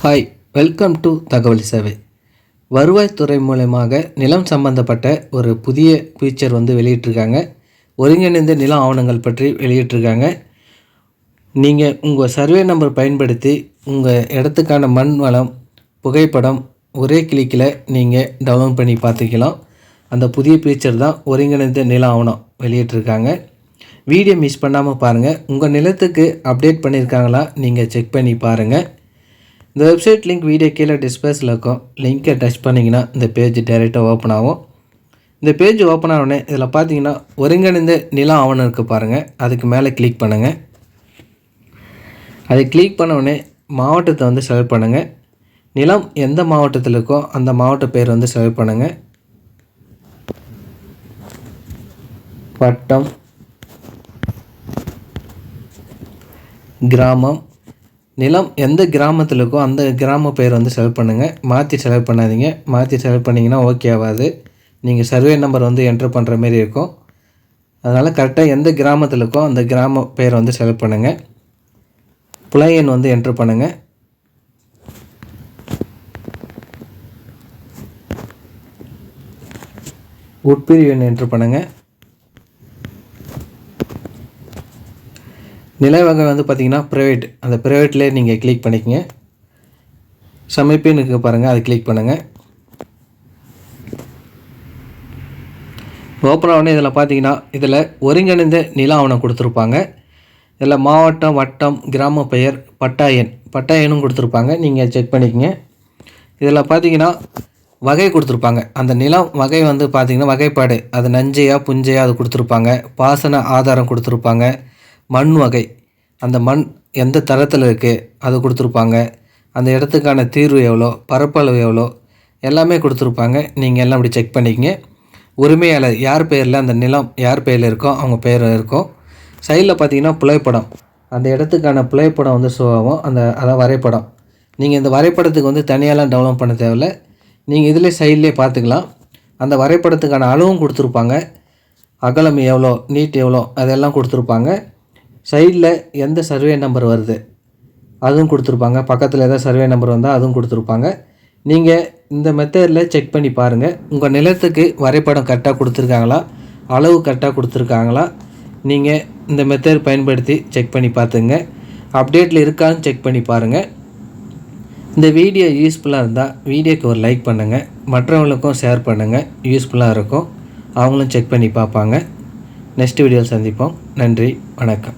Hi welcome to தகவல் சேவை வருவாய்த்துறை மூலயமாக நிலம் சம்பந்தப்பட்ட ஒரு புதிய ஃபீச்சர் வந்து வெளியிட்டிருக்காங்க. ஒருங்கிணைந்த நில ஆவணங்கள் பற்றி வெளியிட்டிருக்காங்க. நீங்கள் உங்கள் சர்வே நம்பர் பயன்படுத்தி உங்கள் இடத்துக்கான மண் வளம் புகைப்படம் ஒரே கிளிக்கில் நீங்கள் டவுன்லோட் பண்ணி பார்த்துக்கலாம். அந்த புதிய ஃபீச்சர் தான் ஒருங்கிணைந்த நில ஆவணம் வெளியிட்டிருக்காங்க. வீடியோ மிஸ் பண்ணாமல் பாருங்கள் உங்கள் நிலத்துக்கு அப்டேட் பண்ணியிருக்காங்களா நீங்கள் செக் பண்ணி பாருங்கள் இந்த வெப்சைட் லிங்க் வீடியோ கீழே டிஸ்பிளேஸில் இருக்கும். லிங்க்கை டச் பண்ணிங்கன்னா இந்த பேஜ் டைரெக்டாக ஓப்பன் ஆகும். இந்த பேஜ் ஓப்பன் ஆனோடனே இதில் பார்த்தீங்கன்னா ஒருங்கிணைந்த நில ஆவணம் இருக்குது பாருங்கள் அதுக்கு மேலே கிளிக் பண்ணுங்கள் அதை கிளிக் பண்ணவுடனே மாவட்டத்தை வந்து செலக்ட் பண்ணுங்கள் நிலம் எந்த மாவட்டத்தில் இருக்கோ அந்த மாவட்ட பேர் வந்து செலக்ட் பண்ணுங்கள் வட்டம் கிராமம் நிலம் எந்த கிராமத்தில் இருக்கோ அந்த கிராம பேர் வந்து செலக்ட் பண்ணுங்கள் மாற்றி செலக்ட் பண்ணாதீங்க. மாற்றி செலக்ட் பண்ணிங்கன்னா ஓகே ஆகாது. நீங்கள் சர்வே நம்பர் வந்து என்ட்ரு பண்ணுற மாரி இருக்கும். அதனால் கரெக்டாக எந்த கிராமத்தில் இருக்கோ அந்த கிராம பேர் வந்து செலக்ட் பண்ணுங்கள் புலையன் வந்து என்ட்ரு பண்ணுங்கள் உட்பிரிவு எண் என்ட்ரு பண்ணுங்கள் நிலை வகை வந்து பார்த்திங்கன்னா ப்ரைவேட் அந்த ப்ரைவேட்லேயே நீங்கள் கிளிக் பண்ணிக்கங்க. சமைப்பேன்னு இருக்கு பாருங்கள் அதை கிளிக் பண்ணுங்கள் ஓப்பன் ஆகணும் இதில் பார்த்தீங்கன்னா இதில் ஒருங்கிணைந்த நில ஆவணம் கொடுத்துருப்பாங்க. இதில் மாவட்டம் வட்டம் கிராம பெயர் பட்டாயன் பட்டாயனும் கொடுத்துருப்பாங்க. நீங்கள் செக் பண்ணிக்கங்க. இதில் பார்த்தீங்கன்னா வகை கொடுத்துருப்பாங்க. அந்த நிலம் வகை வந்து பார்த்திங்கன்னா வகைப்பாடு. அது நஞ்சையா புஞ்சையா அது கொடுத்துருப்பாங்க. பாசன ஆதாரம் கொடுத்துருப்பாங்க. மண் வகை. அந்த மண் எந்த தரத்தில் இருக்குது அது கொடுத்துருப்பாங்க. அந்த இடத்துக்கான தீர்வு எவ்வளோ பரப்பளவு எவ்வளோ எல்லாமே கொடுத்துருப்பாங்க. நீங்கள் எல்லாம் அப்படி செக் பண்ணிக்கங்க. உரிமையாளர் யார் பேரில் அந்த நிலம் யார் பேரில் இருக்கோ அவங்க பேர் இருக்கும். சைடில் பார்த்தீங்கன்னா புகைப்படம் அந்த இடத்துக்கான புகைப்படம் வந்து ஷோ ஆகும். அந்த அதான் வரைபடம். நீங்கள் இந்த வரைபடத்துக்கு வந்து தனியாலாம் டெவலப் பண்ண தேவையில்ல. நீங்கள் இதிலே சைட்லேயே பார்த்துக்கலாம். அந்த வரைபடத்துக்கான அளவும் கொடுத்துருப்பாங்க. அகலம் எவ்வளோ நீட் எவ்வளோ அதெல்லாம் கொடுத்துருப்பாங்க. சைடில் எந்த சர்வே நம்பர் வருது அதுவும் கொடுத்துருப்பாங்க. பக்கத்தில் எதாவது சர்வே நம்பர் வந்தால் அதுவும் கொடுத்துருப்பாங்க. நீங்கள் இந்த மெத்தடில் செக் பண்ணி பாருங்கள் உங்கள் நிலத்துக்கு வரைபடம் கரெக்டாக கொடுத்துருக்காங்களா? அளவு கரெக்டாக கொடுத்துருக்காங்களா? நீங்கள் இந்த மெத்தட் பயன்படுத்தி செக் பண்ணி பார்த்துங்க. அப்டேட்டில் இருக்கான்னு செக் பண்ணி பாருங்கள் இந்த வீடியோ யூஸ்ஃபுல்லாக இருந்தால் வீடியோக்கு ஒரு லைக் பண்ணுங்கள் மற்றவங்களுக்கும் ஷேர் பண்ணுங்கள் யூஸ்ஃபுல்லாக இருக்கும். அவங்களும் செக் பண்ணி பார்ப்பாங்க. நெக்ஸ்ட் வீடியோவில் சந்திப்போம். நன்றி. வணக்கம்.